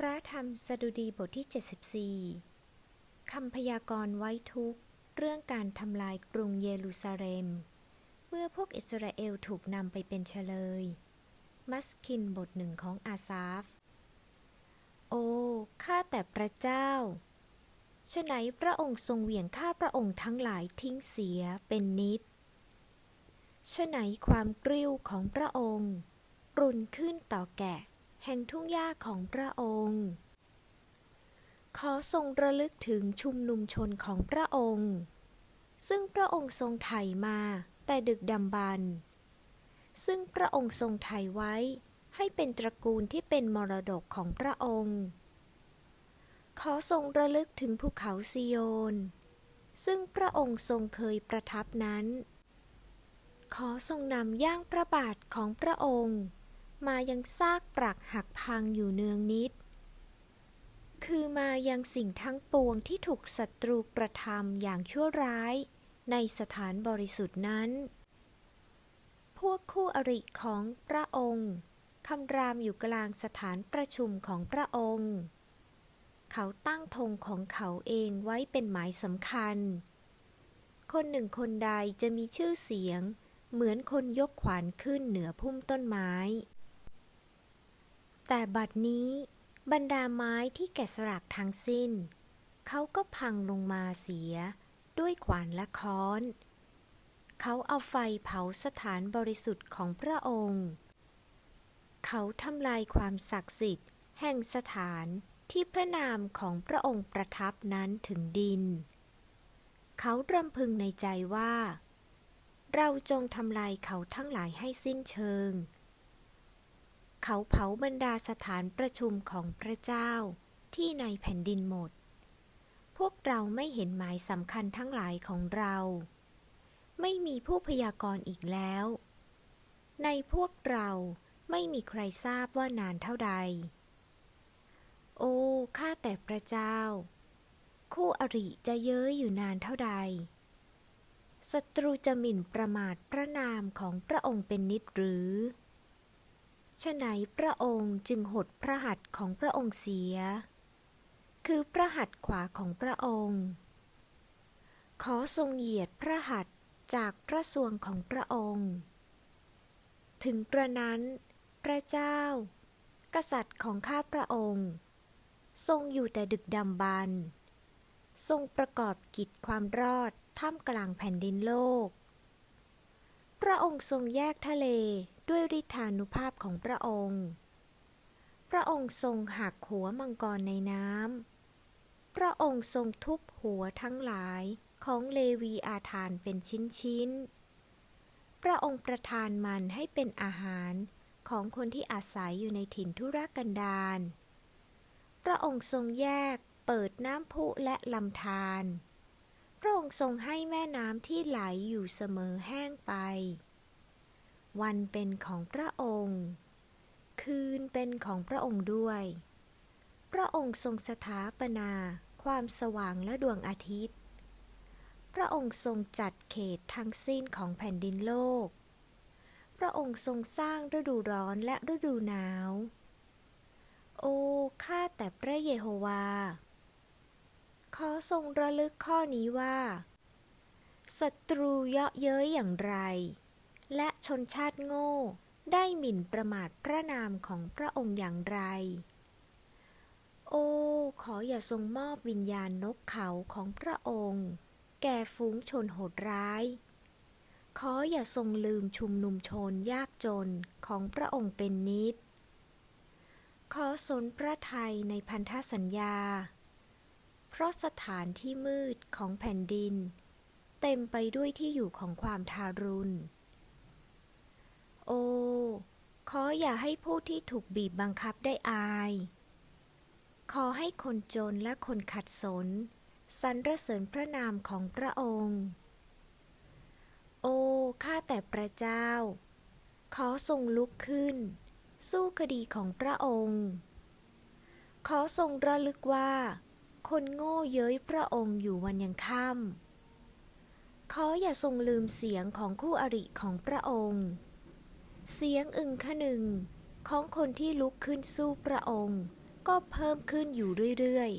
พระธรรมสดุดีบทที่ 74 คำพยากรณ์ไว้ทุกเรื่องการทำลายกรุงเยรูซาเล็ม เมื่อพวกอิสราเอลถูกนำไปเป็นเฉลย มัสคินบทหนึ่งของอาซาฟ โอ้ ข้าแต่พระเจ้าฉะไหนพระองค์ทรงเหวี่ยงข้าพระองค์ทั้งหลายทิ้งเสียเป็นนิดฉะไหนความกริ้วของพระองค์ รุนขึ้นต่อแกะ แห่งทุ่งหญ้าของพระองค์ ขอทรงระลึกถึงชุมนุมชนของพระองค์ ซึ่งพระองค์ทรงไถ่มาแต่ดึกดำบรรซึ่งพระองค์ทรงไถ่ไว้ให้เป็นตระกูลที่เป็นมรดกของพระองค์ ขอทรงระลึกถึงภูเขาซิโยน ซึ่งพระองค์ทรงเคยประทับนั้น ขอทรงนำย่างพระบาทของพระองค์ มายังซากปรักหักพังอยู่เนืองนิด คือมายังสิ่งทั้งปวงที่ถูกศัตรูกระทำอย่างชั่วร้ายในสถานบริสุทธิ์นั้น พวกคู่อริของพระองค์คำรามอยู่กลางสถานประชุมของพระองค์ เขาตั้งธงของเขาเองไว้เป็นหมายสำคัญ คนหนึ่งคนใดจะมีชื่อเสียง เหมือนคนยกขวานขึ้นเหนือพุ่มต้นไม้ แต่บัดนี้บรรดาไม้ที่แกะสลักทั้งสิ้น เขาก็พังลงมาเสียด้วยขวานและค้อน เขาเอาไฟเผาสถานบริสุทธิ์ของพระองค์ เขาทำลายความศักดิ์สิทธิ์แห่งสถานที่พระนามของพระองค์ประทับนั้นถึงดิน เขารำพึงในใจว่า เราจงทำลายเขาทั้งหลายให้สิ้นเชิง เขาเผาบรรดาสถานประชุมของพระเจ้าที่ในแผ่นดินหมด พวกเราไม่เห็นหมายสำคัญทั้งหลายของเรา ไม่มีผู้พยากรณ์อีกแล้ว ในพวกเราไม่มีใครทราบว่านานเท่าใด โอ้ ข้าแต่พระเจ้า คู่อริจะเย้ยอยู่นานเท่าใด ศัตรูจะหมิ่นประมาทพระนามของพระองค์เป็นนิดหรือ ฉะไหนพระองค์จึงหดพระหัตถ์ของพระองค์เสีย คือพระหัตถ์ขวาของพระองค์ ขอทรงเหยียดพระหัตถ์จากพระสวงของพระองค์ ถึงกระนั้น พระเจ้า กษัตริย์ของข้าพระองค์ ทรงอยู่แต่ดึกดำบรรทรงประกอบกิจความรอดท่ามกลางแผ่นดินโลก พระองค์ทรงแยกทะเล ด้วยฤทธานุภาพของพระองค์ พระองค์ทรงหักหัวมังกรในน้ำ พระองค์ทรงทุบหัวทั้งหลายของเลวีอาธานเป็นชิ้นๆ พระองค์ประทานมันให้เป็นอาหารของคนที่อาศัยอยู่ในถิ่นทุรกันดารพระองค์ทรงแยกเปิดน้ำพุและลำธาร พระองค์ทรงให้แม่น้ำที่ไหลอยู่เสมอแห้งไป วันเป็นของพระองค์ คืนเป็นของพระองค์ด้วย พระองค์ทรงสถาปนาความสว่างและดวงอาทิตย์ พระองค์ทรงจัดเขตทั้งสิ้นของแผ่นดินโลก พระองค์ทรงสร้างฤดูร้อนและฤดูหนาว โอ้ข้าแต่พระเยโฮวา ขอทรงระลึกข้อนี้ว่าศัตรูเยาะเย้ยอย่างไร และชนชาติโง่ ได้หมิ่นประมาทพระนามของพระองค์อย่างไร โอ้ ขออย่าทรงมอบวิญญาณนกเขาของพระองค์ แก่ฝูงชนโหดร้าย ขออย่าทรงลืมชุมนุมชนยากจนของพระองค์เป็นนิด ขอสนพระไทยในพันธสัญญา เพราะสถานที่มืดของแผ่นดิน เต็มไปด้วยที่อยู่ของความทารุณ โอ้ขออย่าให้ผู้ที่ถูกบีบบังคับได้อาย ขอให้คนจนและคนขัดสนสรรเสริญพระนามของพระองค์ โอ้ ข้าแต่พระเจ้า ขอทรงลุกขึ้น สู้คดีของพระองค์ ขอทรงระลึกว่า คนโง่เย้ยพระองค์อยู่วันยังค่ำขออย่าทรงลืมเสียงของคู่อริของพระองค์ เสียงอึงขนึงของคนที่ลุกขึ้นสู้พระองค์ ก็เพิ่มขึ้นอยู่เรื่อย